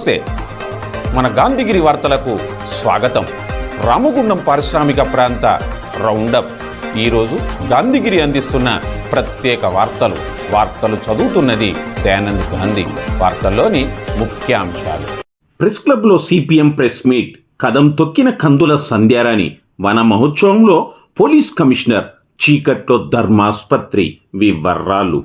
నమస్తే. మన గాంధీగిరి వార్తలకు స్వాగతం. రామగుండం పారిశ్రామిక ప్రాంత రౌండప్. ఈరోజు గాంధీగిరి అందిస్తున్న ప్రత్యేక వార్తలు. వార్తలు చదువుతున్నది దయానంద్ గాంధీ. వార్తల్లోని ముఖ్యాంశాలు. ప్రెస్ క్లబ్లో సిపిఎం ప్రెస్ మీట్. కదం తొక్కిన కందుల సంధ్యారాణి. వన మహోత్సవంలో పోలీస్ కమిషనర్. చీకట్లో ధర్మాస్పత్రి. వివర్రాలు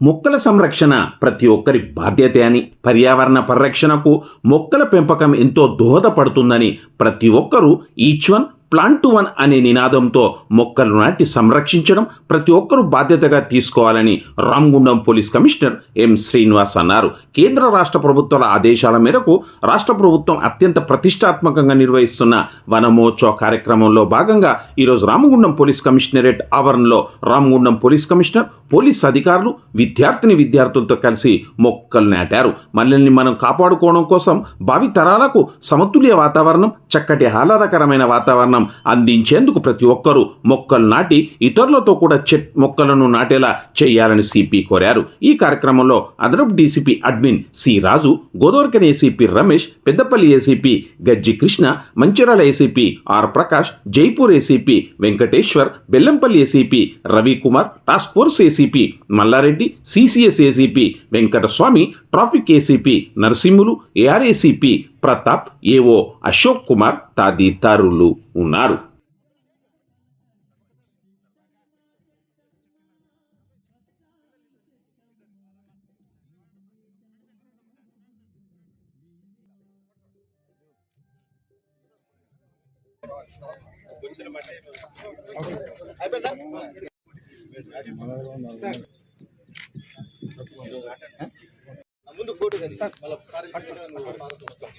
మొక్కల సంరక్షణ ప్రతి ఒక్కరి బాధ్యత అని పర్యావరణ పరిరక్షణకు మొక్కల పెంపకం ఎంతో దోహదపడుతుందని ప్రతి ఒక్కరూ each one plant to one అనే నినాదంతో మొక్కలు నాటి సంరక్షించడం ప్రతి ఒక్కరూ బాధ్యతగా తీసుకోవాలని Ramagundam police commissioner M Srinivas అన్నారు. కేంద్ర రాష్ట్ర ప్రభుత్వాల ఆదేశాల మేరకు రాష్ట్ర ప్రభుత్వం అత్యంత ప్రతిష్టాత్మకంగా నిర్వహిస్తున్న వనమోత్సవ కార్యక్రమంలో భాగంగా ఈరోజు రామగుండం పోలీస్ కమిషనరేట్ ఆవరణలో రామగుండం పోలీస్ కమిషనర్ పోలీస్ అధికారులు విద్యార్థిని విద్యార్థులతో కలిసి మొక్కలు నాటారు. మల్లెల్ని మనం కాపాడుకోవడం కోసం భావి తరాలకు సమతుల్య వాతావరణం చక్కటి ఆహ్లాదకరమైన వాతావరణం అందించేందుకు ప్రతి ఒక్కరూ మొక్కలు నాటి ఇతరులతో కూడా చెట్ మొక్కలను నాటేలా చేయాలని సిపి కోరారు ఈ కార్యక్రమంలో అదనపు DCP admin C Raju Godavarikhani ACP Ramesh Peddapalli ACP Gajji Krishna Mancherial ACP R Prakash Jaipur ACP Venkateshwar Bellampalli ACP Ravikumar task force ACP Mallareddy CCS ACP Venkataswamy traffic ACP Narasimhulu AR ACP Pratap AO Ashok Kumar తదితరులు ఉన్నారు.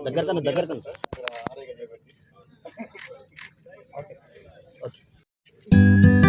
దగ్గర కన్నా దగ్గర కన్నా sir. మన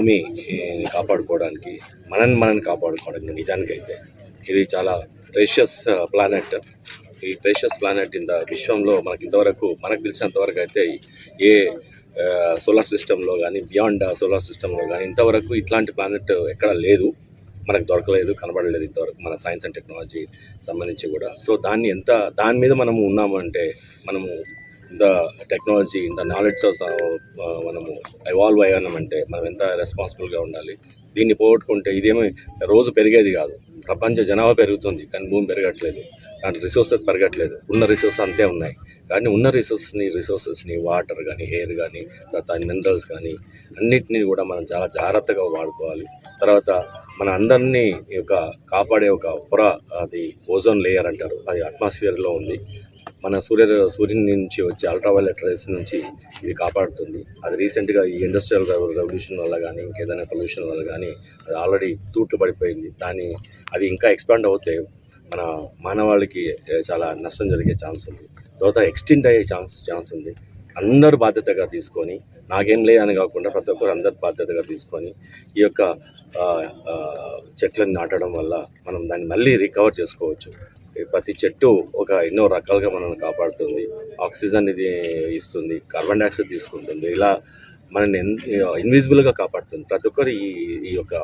భూమి కాపాడుకోవడానికి మనని మనని కాపాడుకోవడానికి నిజానికైతే ఇది చాలా ప్రెషియస్ ప్లానెట్ ఈ ప్రెషియస్ ప్లానెట్ ఇంత విశ్వంలో మనకి ఇంతవరకు మనకు తెలిసినంతవరకు అయితే ఏ సోలార్ సిస్టంలో కానీ బియాండ్ సోలార్ సిస్టంలో కానీ ఇంతవరకు ఇట్లాంటి ప్లానెట్ ఎక్కడ లేదు. మనకు దొరకలేదు కనబడలేదు ఇంతవరకు మన సైన్స్ అండ్ టెక్నాలజీ సంబంధించి కూడా. సో దాన్ని ఎంత దాని మీద మనము ఉన్నామంటే మనము ఇంత టెక్నాలజీ ఇంత నాలెడ్జ్ మనము ఇవాల్వ్ అయ్యామంటే మనం ఎంత రెస్పాన్సిబుల్గా ఉండాలి? దీన్ని పోగొట్టుకుంటే ఇదేమీ రోజు పెరిగేది కాదు. ప్రపంచ జనాభా పెరుగుతుంది కానీ భూమి పెరగట్లేదు కానీ రిసోర్సెస్ పెరగట్లేదు. ఉన్న రిసోర్సెస్ అంతే ఉన్నాయి. కానీ ఉన్న రిసోర్స్ని రిసోర్సెస్ని వాటర్ కానీ ఎయిర్ కానీ తర్వాత మినరల్స్ కానీ అన్నిటినీ కూడా మనం చాలా జాగ్రత్తగా వాడుకోవాలి. తర్వాత మన అందరినీ ఒక కాపాడే ఒక పొర అది ఓజోన్ లేయర్ అంటారు. అది అట్మాస్ఫియర్లో ఉంది. మన సూర్య సూర్యుని నుంచి వచ్చే అల్ట్రావైలెట్ రేస్ నుంచి ఇది కాపాడుతుంది. అది రీసెంట్గా ఈ ఇండస్ట్రియల్ రెవల్యూషన్ వల్ల కానీ ఇంకేదైనా పొల్యూషన్ వల్ల కానీ అది ఆల్రెడీ తూట్లు పడిపోయింది. దాన్ని అది ఇంకా ఎక్స్పాండ్ అవుతే మన మానవాళికి చాలా నష్టం జరిగే ఛాన్స్ ఉంది. తర్వాత ఎక్స్టెండ్ అయ్యే ఛాన్స్ ఛాన్స్ ఉంది. అందరూ బాధ్యతగా తీసుకొని నాకేం లేదని కాకుండా ప్రతి ఒక్కరు అందరు బాధ్యతగా తీసుకొని ఈ యొక్క చెట్లను నాటడం వల్ల మనం దాన్ని మళ్ళీ రికవర్ చేసుకోవచ్చు. ప్రతి చెట్టు ఒక ఎన్నో రకాలుగా మనల్ని కాపాడుతుంది. ఆక్సిజన్ ఇది ఇస్తుంది కార్బన్ డైఆక్సైడ్ తీసుకుంటుంది. ఇలా మనల్ని ఇన్విజిబుల్గా కాపాడుతుంది. ప్రతి ఒక్కరు ఈ ఈ యొక్క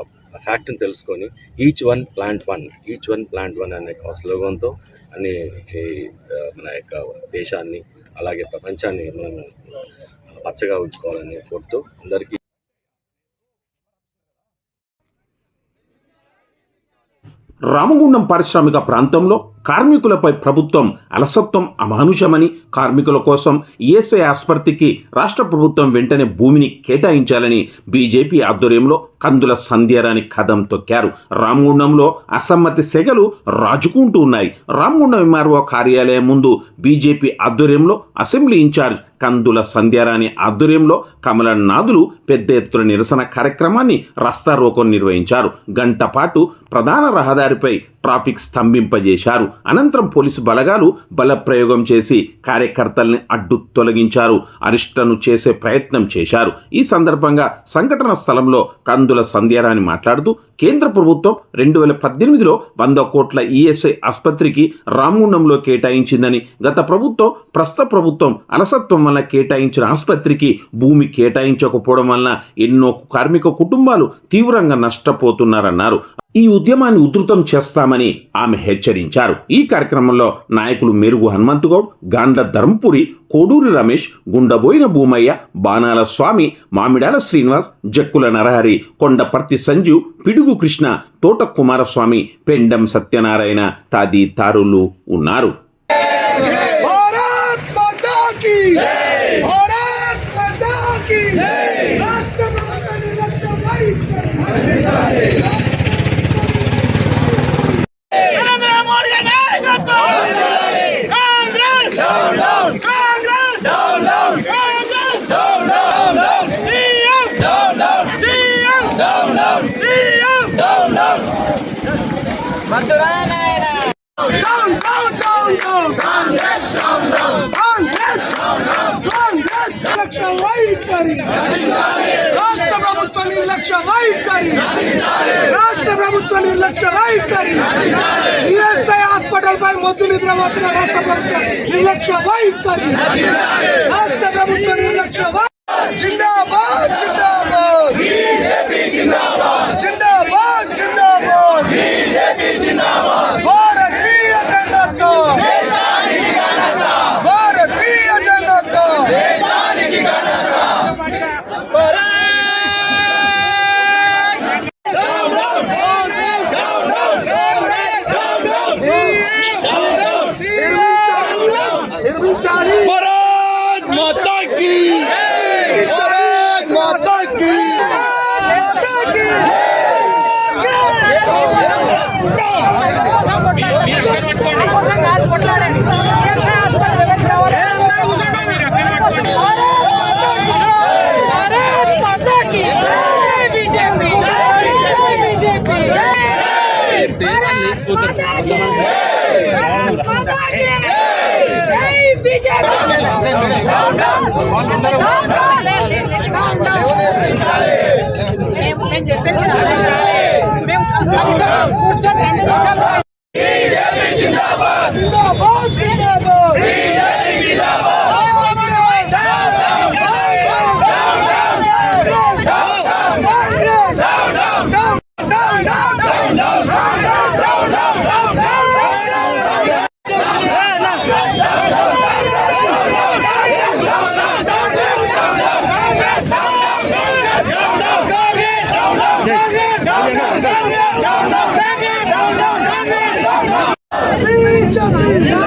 ఫ్యాక్ట్ని తెలుసుకొని each one plant one each one plant one అనే ఒక స్లోగన్తో అని ఈ, మన యొక్క దేశాన్ని అలాగే ప్రపంచాన్ని మనం పచ్చగా ఉంచుకోవాలని కోరుతూ అందరికీ రామగుండం పారిశ్రామిక ప్రాంతంలో కార్మికులపై ప్రభుత్వం అలసత్వం అమానుషమని కార్మికుల కోసం ఈఎస్ఐ ఆసుపత్రికి రాష్ట్ర ప్రభుత్వం వెంటనే భూమిని కేటాయించాలని బీజేపీ ఆధ్వర్యంలో కందుల సంధ్యారాని కదం తొక్కారు. రామగుండంలో అసమ్మతి సెగలు రాజుకుంటూ ఉన్నాయి. రామగుండం ఎంఆర్ఓ కార్యాలయం ముందు బీజేపీ ఆధ్వర్యంలో అసెంబ్లీ ఇన్ఛార్జ్ కందుల సంధ్యారాణి ఆధ్వర్యంలో కమలనాథులు పెద్ద ఎత్తున నిరసన కార్యక్రమాన్ని రస్తారోకో నిర్వహించారు. గంటపాటు ప్రధాన రహదారి రహదారిపై ట్రాఫిక్ స్తంభింపజేశారు. అనంతరం పోలీసు బలగాలు బలప్రయోగం చేసి కార్యకర్తల్ని అడ్డు తొలగించారు. అరిష్టను చేసే ప్రయత్నం చేశారు. ఈ సందర్భంగా సంఘటన స్థలంలో కందుల సంధ్యారాణి మాట్లాడుతూ కేంద్ర ప్రభుత్వం రెండు వేల పద్దెనిమిదిలో వంద కోట్ల ఈఎస్ఐ ఆసుపత్రికి రామగుండంలో కేటాయించిందని గత ప్రభుత్వం ప్రస్తుత ప్రభుత్వం అలసత్వం వల్ల కేటాయించిన ఆసుపత్రికి భూమి కేటాయించకపోవడం వలన ఎన్నో కార్మిక కుటుంబాలు తీవ్రంగా నష్టపోతున్నారన్నారు. ఈ ఉద్యమాన్ని ఉధృతం చేస్తామని ఆమె హెచ్చరించారు. ఈ కార్యక్రమంలో నాయకులు మెరుగు హనుమంతుగౌడ్ గాండ్ల ధర్మపురి కోడూరి రమేష్ గుండబోయిన భూమయ్య బాణాల స్వామి మామిడాల శ్రీనివాస్ జక్కుల నరహరి కొండపర్తి సంజీవ్ పిడుగు కృష్ణ తోట కుమారస్వామి పెండం సత్యనారాయణ తాది తారులు ఉన్నారు. మొద్దు రాష్ట్ర ప్రభుత్వం నిర్లక్ష్య వైఖరి మేము చెప్పేది మేము కూర్చొని రెండు నిమిషాలు Down, down, down, down, down, down, down, down, down, আপনি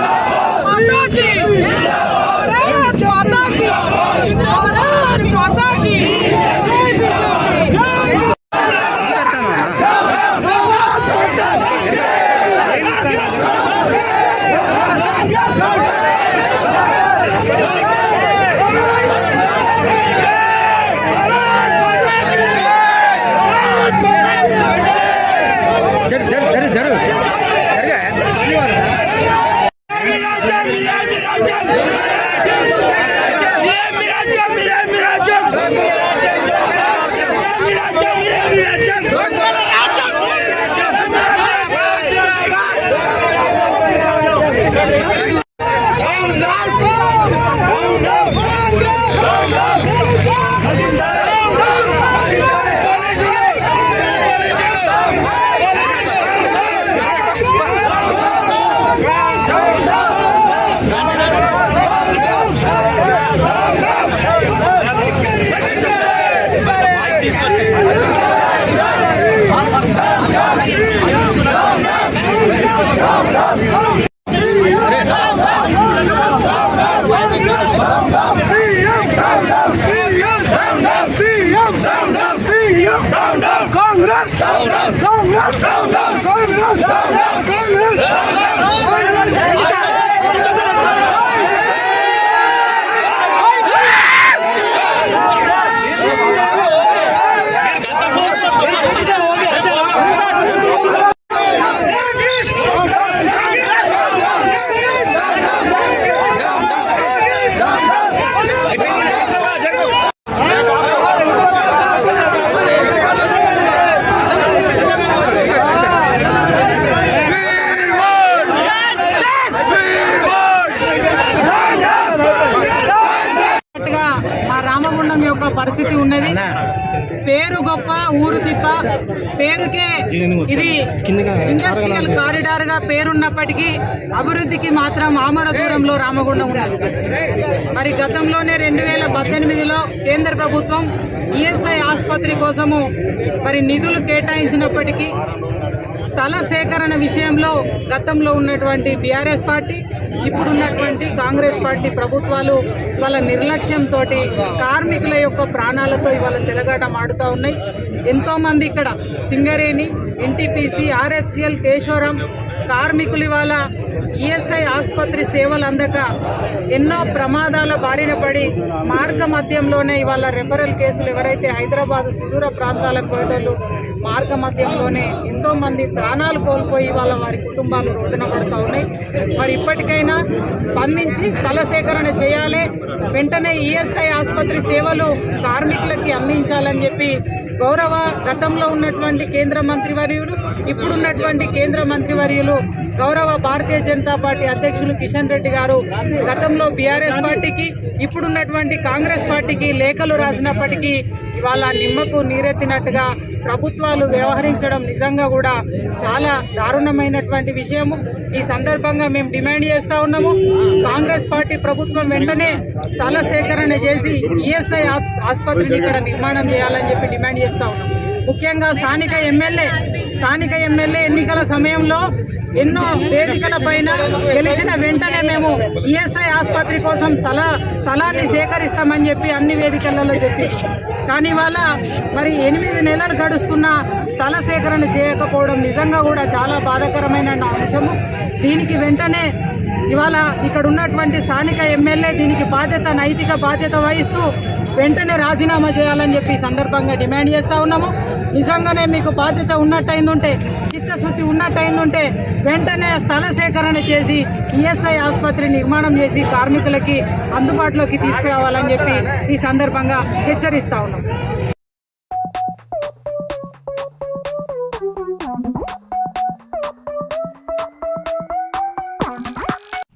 ఇండస్ట్రియల్ కారిడార్గా పేరున్నప్పటికీ అభివృద్ధికి మాత్రం ఆమడ దూరంలో రామగుండం ఉన్నది మరి గతంలోనే రెండు వేల పద్దెనిమిదిలో కేంద్ర ప్రభుత్వం ఈఎస్ఐ ఆసుపత్రి కోసము మరి నిధులు కేటాయించినప్పటికీ స్థల సేకరణ విషయంలో గతంలో ఉన్నటువంటి బీఆర్ఎస్ పార్టీ ఇప్పుడున్నటువంటి కాంగ్రెస్ పార్టీ ప్రభుత్వాలు వాళ్ళ నిర్లక్ష్యంతో కార్మికుల యొక్క ప్రాణాలతో ఇవాళ చెలగాట మాడుతూ ఉన్నాయి. ఎంతోమంది ఇక్కడ సింగరేణి ఎన్టీపీసీ ఆర్ఎఫ్సిఎల్ కేశవరం కార్మికులు ఇవాళ ఈఎస్ఐ ఆసుపత్రి సేవలు అందక ఎన్నో ప్రమాదాల బారిన పడి మార్గ మధ్యంలోనే ఇవాళ రెఫరల్ కేసులు ఎవరైతే హైదరాబాద్ సుదూర ప్రాంతాలకు పోయేటోళ్ళు మార్గ మధ్యంలోనే ఎంతోమంది ప్రాణాలు కోల్పోయి వాళ్ళ వారి కుటుంబాలు రోడ్డున పడుతూ ఉన్నాయి. మరి ఇప్పటికైనా స్పందించి స్థల సేకరణ చేయాలి. వెంటనే ఈఎస్ఐ ఆసుపత్రి సేవలు కార్మికులకి అందించాలని చెప్పి గౌరవ గతంలో ఉన్నటువంటి కేంద్ర మంత్రివర్యులు ఇప్పుడున్నటువంటి కేంద్ర మంత్రివర్యులు గౌరవ భారతీయ జనతా పార్టీ అధ్యక్షులు కిషన్ రెడ్డి గారు గతంలో బీఆర్ఎస్ పార్టీకి ఇప్పుడున్నటువంటి కాంగ్రెస్ పార్టీకి లేఖలు రాసినప్పటికీ ఇవాళ నిమ్మకు నీరెత్తినట్టుగా ప్రభుత్వాలు వ్యవహరించడం నిజంగా కూడా చాలా దారుణమైనటువంటి విషయము. ఈ సందర్భంగా మేము డిమాండ్ చేస్తూ ఉన్నాము. కాంగ్రెస్ పార్టీ ప్రభుత్వం వెంటనే స్థల సేకరణ చేసి ఈఎస్ఐ ఆసుపత్రిని ఇక్కడ నిర్మాణం చేయాలని చెప్పి డిమాండ్ చేస్తా ఉన్నాము. ముఖ్యంగా స్థానిక ఎమ్మెల్యే స్థానిక ఎమ్మెల్యే ఎన్నికల సమయంలో ఎన్నో వేదికల పైన గెలిచిన వెంటనే మేము ఈఎస్ఐ ఆసుపత్రి కోసం స్థల స్థలాన్ని సేకరిస్తామని చెప్పి అన్ని వేదికలలో చెప్పి కానీ ఇవాళ మరి ఎనిమిది నెలలు గడుస్తున్న స్థల సేకరణ చేయకపోవడం నిజంగా కూడా చాలా బాధాకరమైన అంశము. దీనికి వెంటనే ఇవాళ ఇక్కడ ఉన్నటువంటి స్థానిక ఎమ్మెల్యే దీనికి బాధ్యత నైతిక బాధ్యత వహిస్తూ వెంటనే రాజీనామా చేయాలని చెప్పి సందర్భంగా డిమాండ్ చేస్తూ ఉన్నాము. నిజంగానే మీకు బాధ్యత ఉన్నట్టయిందుంటే చిత్తశుద్ధి ఉన్నట్టయిందుంటే వెంటనే స్థల సేకరణ చేసి ఈఎస్ఐ ఆసుపత్రి నిర్మాణం చేసి కార్మికులకి అందుబాటులోకి తీసుకురావాలని చెప్పి ఈ సందర్భంగా హెచ్చరిస్తా ఉన్నాం.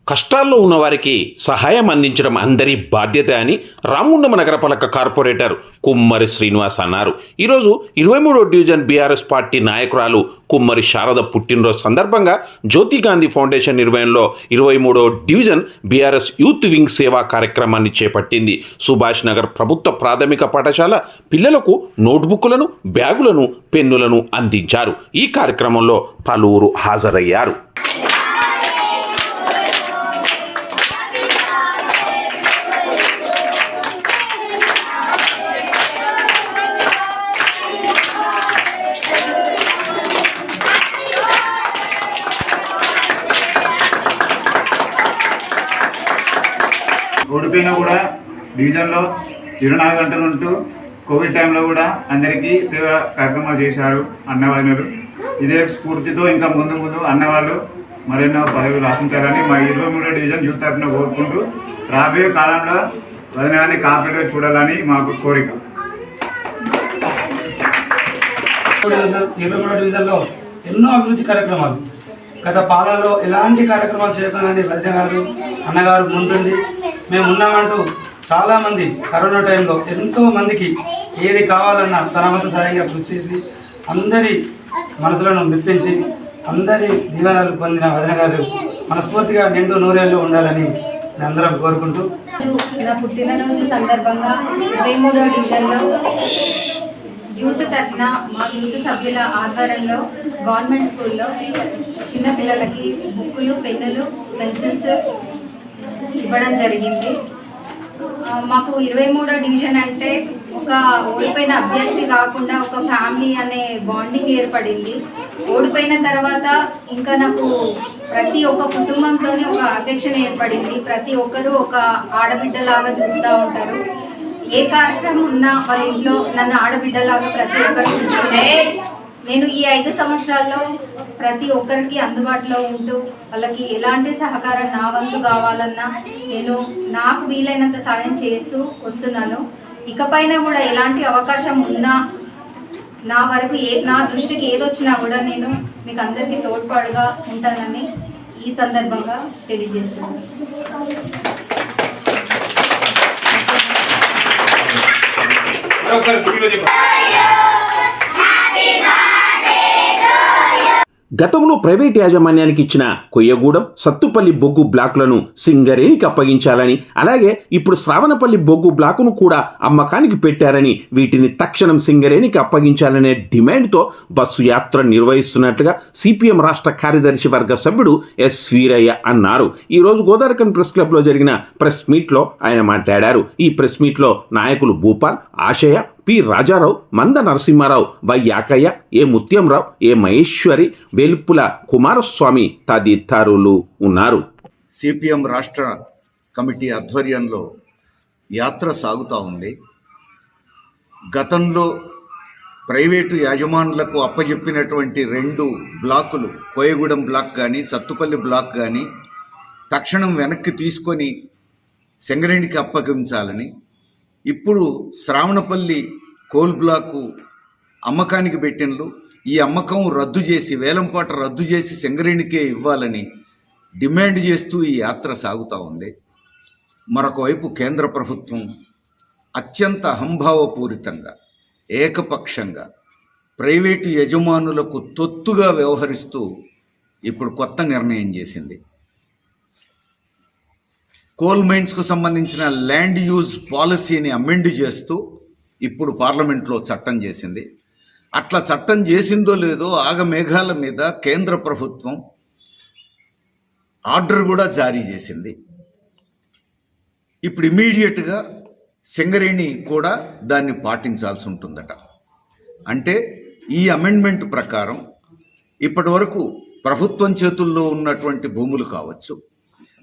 కష్టాల్లో ఉన్నవారికి సహాయం అందించడం అందరి బాధ్యత అని రామగుండం నగరపాలక కార్పొరేటర్ కుమ్మరి శ్రీనివాస్ అన్నారు. ఈరోజు ఇరవై మూడో డివిజన్ బీఆర్ఎస్ పార్టీ నాయకురాలు కుమ్మరి శారద పుట్టినరోజు సందర్భంగా జ్యోతి గాంధీ ఫౌండేషన్ నిర్వహణలో ఇరవై మూడో డివిజన్ బీఆర్ఎస్ యూత్ వింగ్ సేవా కార్యక్రమాన్ని చేపట్టింది. సుభాష్ నగర్ ప్రభుత్వ ప్రాథమిక పాఠశాల పిల్లలకు నోట్బుక్లను బ్యాగులను పెన్నులను అందించారు. ఈ కార్యక్రమంలో పలువురు హాజరయ్యారు. డివిజన్లో ఇరవై నాలుగు గంటలు ఉంటూ కోవిడ్ టైంలో కూడా అందరికీ సేవ కార్యక్రమాలు చేశారు అన్నవాళ్ళు ఇదే స్ఫూర్తితో ఇంకా ముందు ముందు అన్నవాళ్ళు మరెన్నో పదవులు ఆశించారని మా ఇరవై మూడో డివిజన్ యూత్ తరఫున కోరుకుంటూ రాబోయే కాలంలో వదినాన్ని కాపరేట్గా చూడాలని మాకు కోరిక. ఇరవై మూడో డివిజన్లో ఎన్నో అభివృద్ధి కార్యక్రమాలు. గత పాలనలో ఎలాంటి కార్యక్రమాలు చేయకుండా వదిన గారు అన్నగారు ముందుండి మేము ఉన్నామంటూ చాలామంది కరోనా టైంలో ఎంతో మందికి ఏది కావాలన్నా తన వంతు సాయంగా కృషి చేసి అందరి మనసులను మెప్పించి అందరి దీవెనలు పొందిన వదిన గారు మనస్ఫూర్తిగా నిండు నూరేళ్ళు ఉండాలని నేను అందరం కోరుకుంటూ. నా పుట్టినరోజు సందర్భంగా ఇరవై మూడో డివిజన్లో యూత్ తరఫున మా యూత్ సభ్యుల ఆధ్వర్యంలో గవర్నమెంట్ స్కూల్లో చిన్న పిల్లలకి బుక్కులు పెన్నులు పెన్సిల్స్ ఇవ్వడం జరిగింది. మాకు ఇరవై మూడో డివిజన్ అంటే ఒక ఓడిపోయిన అభ్యర్థి కాకుండా ఒక ఫ్యామిలీ అనే బాండింగ్ ఏర్పడింది. ఓడిపోయిన తర్వాత ఇంకా నాకు ప్రతి ఒక్క కుటుంబంతోనే ఒక అఫెక్షన్ ఏర్పడింది. ప్రతి ఒక్కరూ ఒక ఆడబిడ్డలాగా చూస్తూ ఉంటారు. ఏ కార్యక్రమం ఉన్నా వాళ్ళ ఇంట్లో నన్ను ఆడబిడ్డలాగా ప్రతి ఒక్కరు ఉంచుకున్నారు నేను ఈ ఐదు సంవత్సరాల్లో ప్రతి ఒక్కరికి అందుబాటులో ఉంటూ వాళ్ళకి ఎలాంటి సహకారం నా వంతు కావాలన్నా నేను నాకు వీలైనంత సాయం చేస్తూ వస్తున్నాను. ఇకపైన కూడా ఎలాంటి అవకాశం ఉన్నా నా వరకు ఏ నా దృష్టికి ఏదొచ్చినా కూడా నేను మీకు అందరికీ తోడ్పాటుగా ఉంటానని ఈ సందర్భంగా తెలియజేస్తున్నాను. గతంలో ప్రైవేట్ యాజమాన్యానికి ఇచ్చిన కొయ్యగూడెం సత్తుపల్లి బొగ్గు బ్లాకులను సింగరేణికి అప్పగించాలని అలాగే ఇప్పుడు శ్రావణపల్లి బొగ్గు బ్లాకును కూడా అమ్మకానికి పెట్టారని వీటిని తక్షణం సింగరేణికి అప్పగించాలనే డిమాండ్తో బస్సు యాత్ర నిర్వహిస్తున్నట్లుగా సిపిఎం రాష్ట్ర కార్యదర్శి వర్గ సభ్యుడు ఎస్ వీరయ్య అన్నారు. ఈ రోజు గోదావరికన్ ప్రెస్ క్లబ్లో జరిగిన ప్రెస్ మీట్లో ఆయన మాట్లాడారు. ఈ ప్రెస్ మీట్లో నాయకులు భూపాల్ ఆశయ P Rajarao Manda Narasimharao Y Yakaiah A Muthyamrao A Maheshwari Velupula Kumaraswamy తదితరులు ఉన్నారు. సిపిఎం రాష్ట్ర కమిటీ ఆధ్వర్యంలో యాత్ర సాగుతూ ఉంది. గతంలో ప్రైవేటు యాజమానులకు అప్పజెప్పినటువంటి రెండు బ్లాకులు కోయగూడెం బ్లాక్ కానీ సత్తుపల్లి బ్లాక్ కానీ తక్షణం వెనక్కి తీసుకొని సింగరేణికి అప్పగించాలని. ఇప్పుడు శ్రావణపల్లి కోల్ బ్లాకు అమ్మకానికి పెట్టినలు ఈ అమ్మకం రద్దు చేసి వేలంపాట రద్దు చేసి సింగరేణికే ఇవ్వాలని డిమాండ్ చేస్తూ ఈ యాత్ర సాగుతూ ఉంది. మరొక వైపు కేంద్ర ప్రభుత్వం అత్యంత అహంభావపూరితంగా ఏకపక్షంగా ప్రైవేటు యజమానులకు తొత్తుగా వ్యవహరిస్తూ ఇప్పుడు కొత్త నిర్ణయం చేసింది. కోల్ మైన్స్కు సంబంధించిన ల్యాండ్ యూజ్ పాలసీని అమెండ్ చేస్తూ ఇప్పుడు పార్లమెంట్లో చట్టం చేసింది. అట్లా చట్టం చేసిందో లేదో ఆగమేఘాల మీద కేంద్ర ప్రభుత్వం ఆర్డర్ కూడా జారీ చేసింది. ఇప్పుడు ఇమీడియట్గా సింగరేణి కూడా దాన్ని పాటించాల్సి ఉంటుందట. అంటే ఈ అమెండ్మెంట్ ప్రకారం ఇప్పటి వరకు ప్రభుత్వం చేతుల్లో ఉన్నటువంటి భూములు కావచ్చు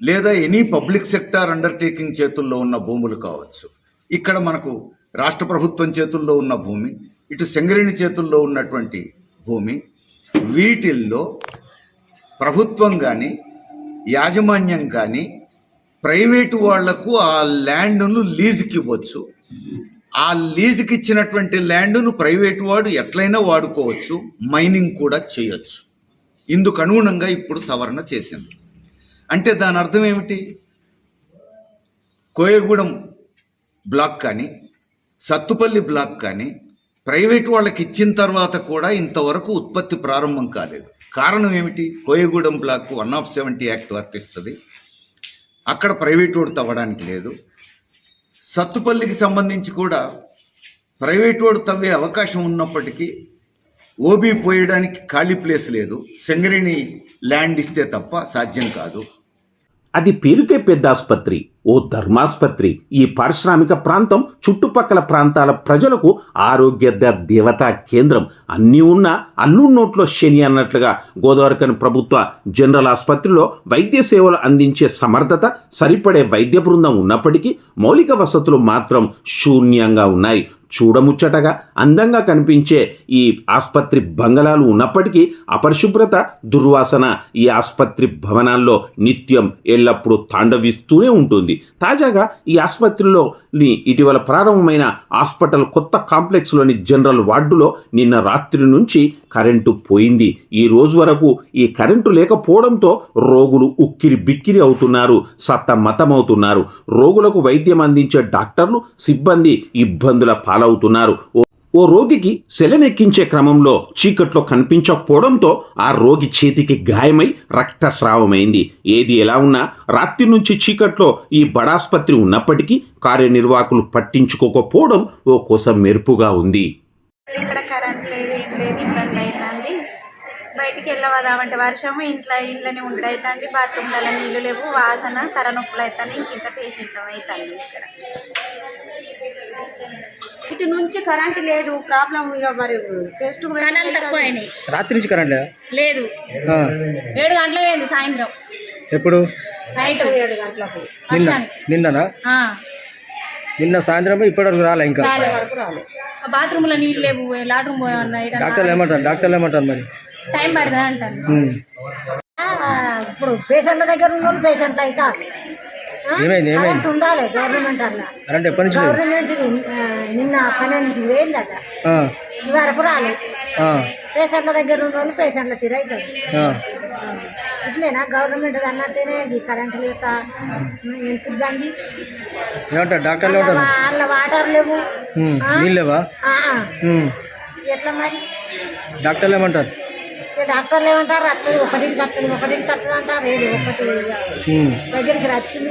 లేదా ఎనీ పబ్లిక్ సెక్టార్ అండర్టేకింగ్ చేతుల్లో ఉన్న భూములు కావచ్చు. ఇక్కడ మనకు రాష్ట్ర ప్రభుత్వం చేతుల్లో ఉన్న భూమి ఇటు సింగరేణి చేతుల్లో ఉన్నటువంటి భూమి వీటిల్లో ప్రభుత్వం కానీ యాజమాన్యం కానీ ప్రైవేటు వాళ్ళకు ఆ ల్యాండ్ను లీజుకి ఇవ్వచ్చు ఆ లీజుకి ఇచ్చినటువంటి ల్యాండ్ను ప్రైవేటు వాడు ఎట్లయినా వాడుకోవచ్చు మైనింగ్ కూడా చేయొచ్చు. ఇందుకు అనుగుణంగా ఇప్పుడు సవరణ చేసింది. అంటే దాని అర్థం ఏమిటి? కోయగూడెం బ్లాక్ కానీ సత్తుపల్లి బ్లాక్ కానీ ప్రైవేట్ వాళ్ళకి ఇచ్చిన తర్వాత కూడా ఇంతవరకు ఉత్పత్తి ప్రారంభం కాలేదు. కారణం ఏమిటి? Koyagudem block one of seventy act వర్తిస్తుంది. అక్కడ ప్రైవేట్ వాడు తవ్వడానికి లేదు. సత్తుపల్లికి సంబంధించి కూడా ప్రైవేట్ వాడు తవ్వే అవకాశం ఉన్నప్పటికీ ఓబీ పోయడానికి ఖాళీ ప్లేస్ లేదు. సింగరేణి ల్యాండ్ ఇస్తే తప్ప సాధ్యం కాదు. అది పేరుకే పెద్ద ఆసుపత్రి ఓ ధర్మాసుపత్రి. ఈ పారిశ్రామిక ప్రాంతం చుట్టుపక్కల ప్రాంతాల ప్రజలకు ఆరోగ్య దేవతా కేంద్రం. అన్నీ ఉన్నా అల్లు నోట్లో శని అన్నట్లుగా గోదావరికని ప్రభుత్వ జనరల్ ఆసుపత్రిలో వైద్య సేవలు అందించే సమర్థత సరిపడే వైద్య బృందం ఉన్నప్పటికీ మౌలిక వసతులు మాత్రం శూన్యంగా ఉన్నాయి. చూడముచ్చటగా అందంగా కనిపించే ఈ ఆసుపత్రి బంగళాలు ఉన్నప్పటికీ అపరిశుభ్రత దుర్వాసన ఈ ఆసుపత్రి భవనాల్లో నిత్యం ఎల్లప్పుడూ తాండవిస్తూనే ఉంటుంది. తాజాగా ఈ ఆసుపత్రిలో ఇటీవల ప్రారంభమైన హాస్పిటల్ కొత్త కాంప్లెక్స్లోని జనరల్ వార్డులో నిన్న రాత్రి నుంచి కరెంటు పోయింది. ఈ రోజు వరకు ఈ కరెంటు లేకపోవడంతో రోగులు ఉక్కిరి బిక్కిరి అవుతున్నారు సత్తమతమవుతున్నారు రోగులకు వైద్యం అందించే డాక్టర్లు సిబ్బంది ఇబ్బందుల పాలవుతున్నారు. ఓ- రోగికి సెలనెక్కించే క్రమంలో చీకట్లో కనిపించకపోవడంతో ఆ రోగి చేతికి గాయమై రక్తస్రావమైంది. ఏది ఎలా ఉన్నా రాత్రి నుంచి చీకట్లో ఈ బడాస్పత్రి ఉన్నప్పటికీ కార్యనిర్వాహకులు పట్టించుకోకపోవడం ఓ కోసం మెరుపుగా ఉంది. ఇక్కడ కరెంట్ లేదు ఏం లేదు ఇబ్బంది అవుతుంది బయటికి వెళ్ళవదామంటే వర్షము ఇంట్లో ఇంట్లోనే ఉండడం అవుతుంది బాత్రూమ్లలో నీళ్ళు లేవు వాసన తలనొప్పులు అవుతాయి ఇంక ఇంత పేషెంట్ అవుతుంది ఇక్కడ. ఇటు నుంచి కరెంట్ లేదు ప్రాబ్లం ఇక మరి టెస్ట్ తక్కువ రాత్రి నుంచి కరెంట్ లేదా? లేదు. ఏడు గంటలకు అయింది సాయంత్రం. ఎప్పుడు? నైట్. ఏడు గంటలకు. నిన్న? నిన్ననా? నిన్న సాయంత్రం ఇప్పటివరకు రాలే ఇంకా. బాత్రూంలో నీళ్ళు లేవు లాట్రూమ్ డాక్టర్లు ఏమంటారు? డాక్టర్లు ఏమంటారు మరి? టైం పడుతుంది అంటారు. ఇప్పుడు పేషెంట్ల దగ్గర ఉన్న పేషెంట్లు అయితే ఏమైంది ఏమైంది? ఉండాలి గవర్నమెంట్ అలా కరెంట్ ఎప్పటి నుంచి గవర్నమెంట్ నిన్న పన్నెండుకి వేయిందట ఆ, వరకు రాలేదు పేషెంట్ల దగ్గర ఉన్న వాళ్ళు పేషెంట్ల తీరైతుంది. ఇట్లేనా గవర్నమెంట్ అన్నట్టేనే ఈ కరెంట్ లేక ఎంత ఇబ్బంది? ఏమంటారు డాక్టర్లు వాళ్ళ వాటర్ లేవు. నీళ్ళు లేవా. ఎట్లా మరి? డాక్టర్లు ఏమంటారు? డాక్టర్లు ఏమంటారు? వస్తుంది ఒకటింటికి వస్తుంది ఒకటింటికి వస్తుంది అంటారు. లేదు ఒకటి దగ్గరికి వచ్చింది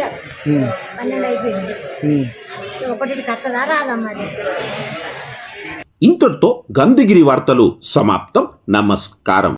పన్నెండు అయిపోయింది. ఒకటింటికి వస్తుందా రాదా మరి? ఇంతటితో గంధగిరి వార్తలు సమాప్తం. నమస్కారం.